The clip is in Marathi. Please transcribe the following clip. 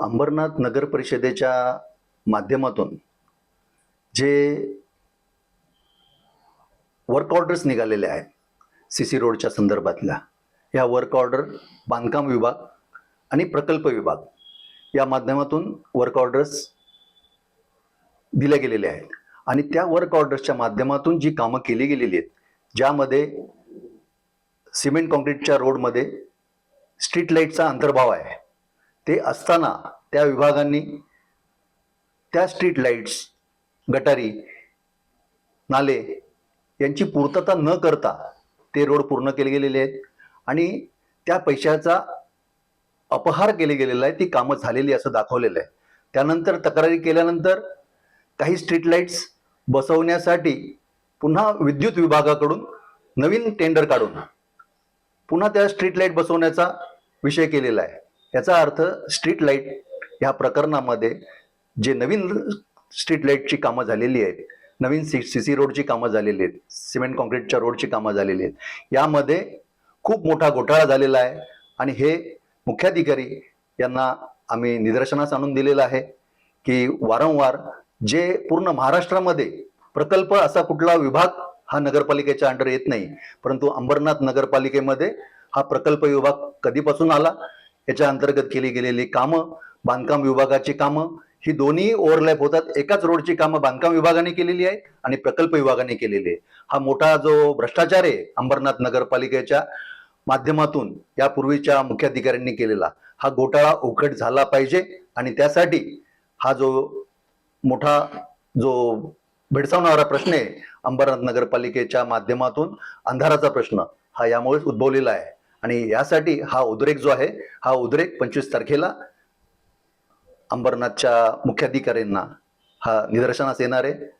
अंबरनाथ नगर परिषदेच्या माध्यमातून जे वर्क ऑर्डर्स निघालेले आहेत सी सी रोडच्या संदर्भातल्या ह्या वर्क ऑर्डर बांधकाम विभाग आणि प्रकल्प विभाग या माध्यमातून वर्क ऑर्डर्स दिल्या गेलेल्या आहेत. आणि त्या वर्क ऑर्डर्सच्या माध्यमातून जी कामं केली गेलेली आहेत ज्यामध्ये सिमेंट कॉन्क्रीटच्या रोडमध्ये स्ट्रीट लाईटचा अंतर्भाव आहे. ते असताना त्या विभागांनी त्या स्ट्रीट लाईट्स गटारी नाले यांची पूर्तता न करता ते रोड पूर्ण केले गेलेले आहेत. आणि त्या पैशाचा अपहार केले गेलेला आहे. ती कामं झालेली असं दाखवलेलं आहे. त्यानंतर तक्रारी केल्यानंतर काही स्ट्रीट लाईट्स बसवण्यासाठी पुन्हा विद्युत विभागाकडून नवीन टेंडर काढून पुन्हा त्या स्ट्रीट लाइट बसवण्याचा विषय केलेला आहे. याचा अर्थ स्ट्रीट लाइट ह्या प्रकरणामध्ये जे नवीन स्ट्रीट लाईटची कामं झालेली आहेत नवीन सी सी सी रोडची कामं झालेली आहेत सिमेंट कॉन्क्रीटच्या रोडची कामं झालेली आहेत यामध्ये खूप मोठा घोटाळा झालेला आहे आणि हे मुख्याधिकारी यांना आम्ही निदर्शनास आणून दिलेलं आहे की वारंवार जे पूर्ण महाराष्ट्रामध्ये प्रकल्प असा कुठला विभाग हा नगरपालिकेच्या अंडर येत नाही परंतु अंबरनाथ नगरपालिकेमध्ये हा प्रकल्प विभाग कधीपासून आला? याच्या अंतर्गत केली गेलेली कामं बांधकाम विभागाची कामं ही दोन्ही ओव्हरलॅप होतात. एकाच रोडची कामं बांधकाम विभागाने केलेली आहेत आणि प्रकल्प विभागाने केलेली आहे हा मोठा जो भ्रष्टाचार आहे अंबरनाथ नगरपालिकेच्या माध्यमातून यापूर्वीच्या मुख्याधिकाऱ्यांनी केलेला हा घोटाळा उघड झाला पाहिजे आणि त्यासाठी हा जो मोठा जो भेडसावणारा प्रश्न आहे अंबरनाथ नगरपालिकेच्या माध्यमातून अंधाराचा प्रश्न हा यामुळेच उद्भवलेला आहे. आणि यासाठी हा उद्रेक जो आहे हा उद्रेक पंचवीस तारखेला अंबरनाथच्या मुख्याधिकाऱ्यांना हा निदर्शनास येणार आहे.